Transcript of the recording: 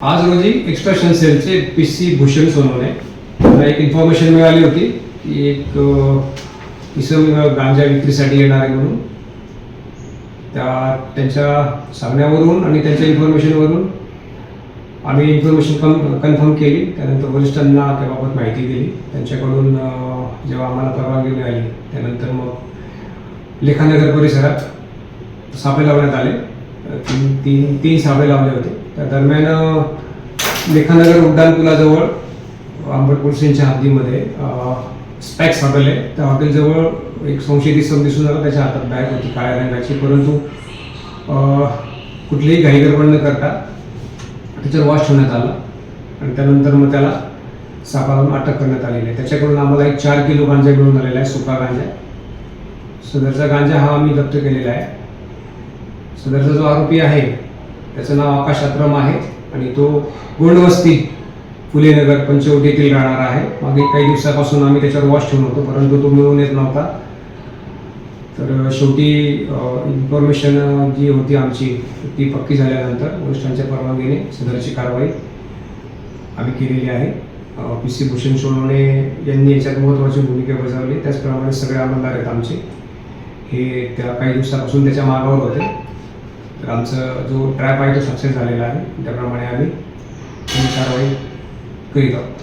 आज रोजी एक्सप्रेशन सेलचे पी सी भूषण सोनवणे. मला एक इन्फॉर्मेशन मिळाली होती की एक इसम गांजा विक्रीसाठी येणार आहे म्हणून. त्या त्यांच्या सांगण्यावरून आणि त्यांच्या इन्फॉर्मेशनवरून आम्ही इन्फॉर्मेशन कन कन्फर्म केली. त्यानंतर वरिष्ठांना त्याबाबत माहिती दिली. त्यांच्याकडून जेव्हा आम्हाला परवानगी मिळाली त्यानंतर मग लेखानगर परिसरात सापे लावण्यात आले. तीन तीन तीन सापे लावले होते. त्या दरम्यान अ, लेखानगर उड्डाणपुलाजवळ आंबट यांच्या हद्दीमध्ये हॉटेल आहे त्या हॉटेलजवळ एक संशयित इसम दिसून आला त्याच्या हातात बॅग होती काळ्या रंगाची. परंतु कुठलीही घाईगडबड न करता त्याच्यावर वॉश ठेवण्यात आला आणि त्यानंतर मग त्याला सापावरून अटक करण्यात आलेली आहे. त्याच्याकडून आम्हाला एक चार किलो गांजा मिळून आलेला आहे सुका गांजा. सदरचा गांजा हा आम्ही जप्त केलेला आहे. सदरचा जो आरोपी आहे त्याचं नाव आकाश अक्रम आहे आणि तो गोंडवस्ती फुलेनगर नगर पंचवटीतील राहणार आहे. मागे काही दिवसापासून आम्ही त्याच्यावर वॉश ठेवून होतो परंतु तो मिळून येत नव्हता. तर शेवटी इन्फॉर्मेशन जी होती आमची ती पक्की झाल्यानंतर वरिष्ठांच्या परवानगीने सदरची कारवाई आम्ही केलेली आहे. पी सी भूषण सोनवणे यांनी याच्यात महत्त्वाची भूमिका बजावली. त्याचप्रमाणे सगळे आमदार आहेत आमचे. हे त्या काही दिवसापासून त्याच्या मागावर होते. तर आमचा जो ट्रॅप आहे तो सक्सेस झालेला आहे. त्याप्रमाणे आम्ही ही कारवाई करीत आहोत.